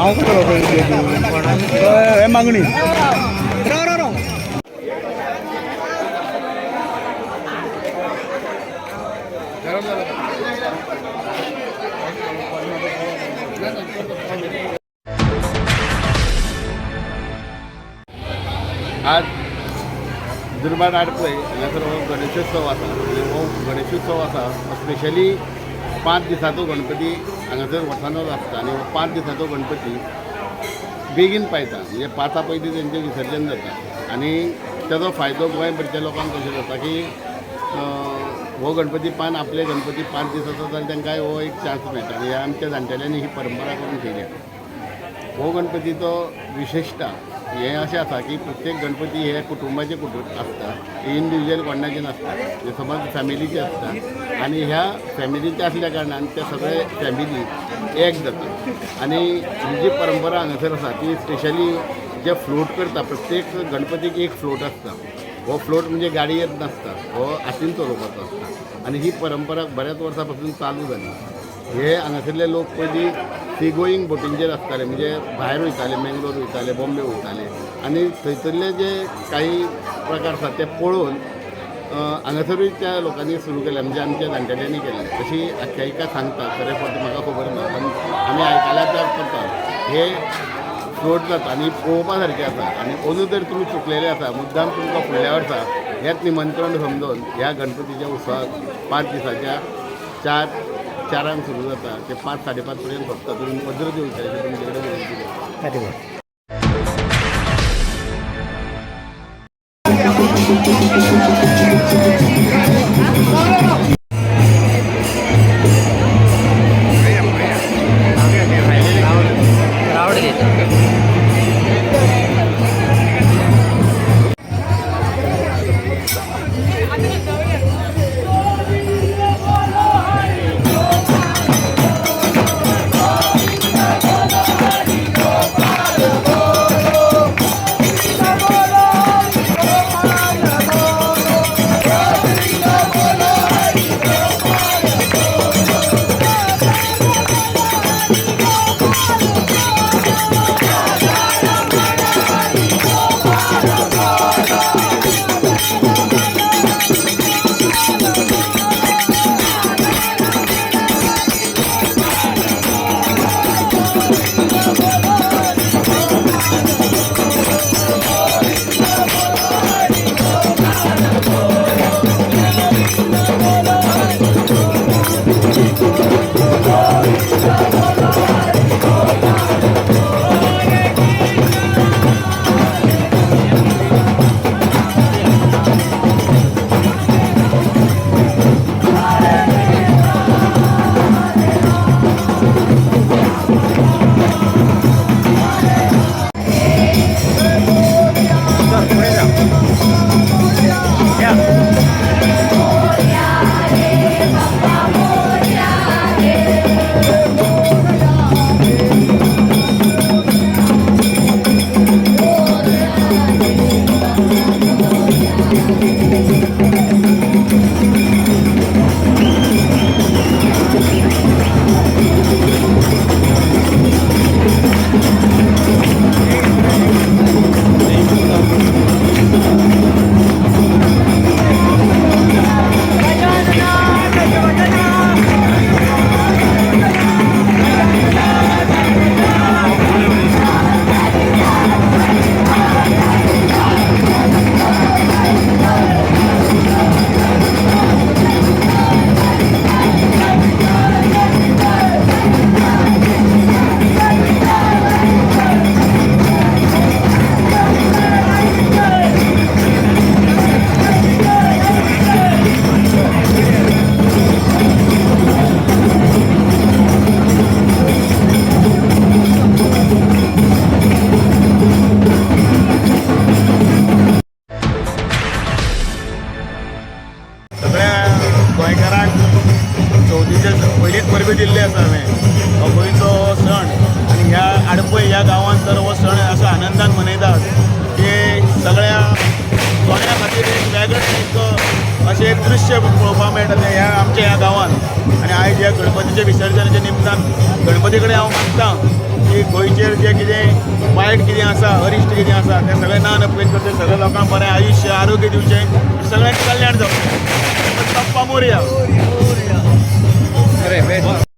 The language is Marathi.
Aku kan kalau pergi dia dulu. Emang ini. Terima kasih. दुर्बाट आडपय हांगासर हो गणेशोत्सव आसा आनी हो गणेशोत्सव आसा स्पेशली पांच दिसांचो गणपती हांगासर वर्सानच आसता आनी हो पांच दिसांचो गणपती बेगीन पायता. म्हणजे पांचा पयलीं तेंचें विसर्जन जाता. आनी तेजो फायदो गोंयभरच्या लोकांक कशें जाता की हो गणपती पान आपले गणपती पांच दिसाचो जाल्यार तांकां हो एक चान्स मेळटा. आनी आमच्या जाणटेल्यांनी ही परंपरा करून ठेयल्या हो गणपतीचो विशेशता हें अशें आसा की प्रत्येक गणपती हे कुटुंबाचे कुटुंब आसता इंडिविज्युअल कोणाचे नासता म्हणजे समज फॅमिलीचे आसता आनी ह्या फॅमिलीचे असल्या कारणान ते सगळे फॅमिली एक जाता आनी ही जी परंपरा हांगासर आसा ती स्पेशली जे फ्लोट करता प्रत्येक गणपतीक एक फ्लोट आसता हो फ्लोट म्हणजे गाडयेर नासता हो हातीन चलोवपाचो आसता आनी ही परंपरा बऱ्याच वर्सां पासून चालू जाली हे हांगासरले लोक पयलीं सी गोईंग बोटींचेर आसताले म्हणजे भायर वयताले मेंगलोर वयताले बॉम्बे वयताले. आनी थंयसरले जे काही प्रकार आसात ते पळोवन हांगासरूय त्या लोकांनी सुरू केले म्हणजे आमच्या जाणटेल्यांनी केले. तशी आख्यायिका सांगता खरें फावटी म्हाका खबर ना पण आमी आयकल्यार त्या करता. हे फ्लोट जाता आनी पळोवपा सारकें आसा. आनी अंदू जर तुमी चुकलेले आसा मुद्दाम तुमकां फुडल्या वर्सा हेंच निमंत्रण समजून ह्या गणपतीच्या उत्सवाक पांच दिसाच्या चार चारांक सुरू जाता ते पांच साडे पांच पर्यंत सोंपता तुमी पदर दिवचे तुमचे कडेन विनंती गोंयकारांक चवथीचे पयलींच परबी दिल्ली आसा हांवें हो गोंयचो सण. आनी ह्या आडपय ह्या गांवांत तर हो सण असो आनंदान मनयतात. की सगळ्या गोंया खातीर एक वेगळें एक अशें एक दृश्य पळोवपाक मेळटा तें ह्या आमच्या ह्या गांवांत. आनी आयज ह्या गणपतीच्या विसर्जनाच्या निमतान गणपती कडेन हांव मागतां. की गोंयचेर जें कितें वायट कितें आसा अरिश्ट कितें आसा तें सगळें ना नपयत करचें सगळ्या लोकांक बरें आयुश्य आरोग्य दिवचें सगळ्यांचें कल्याण जावचें. तप्पा मोरया. बरें.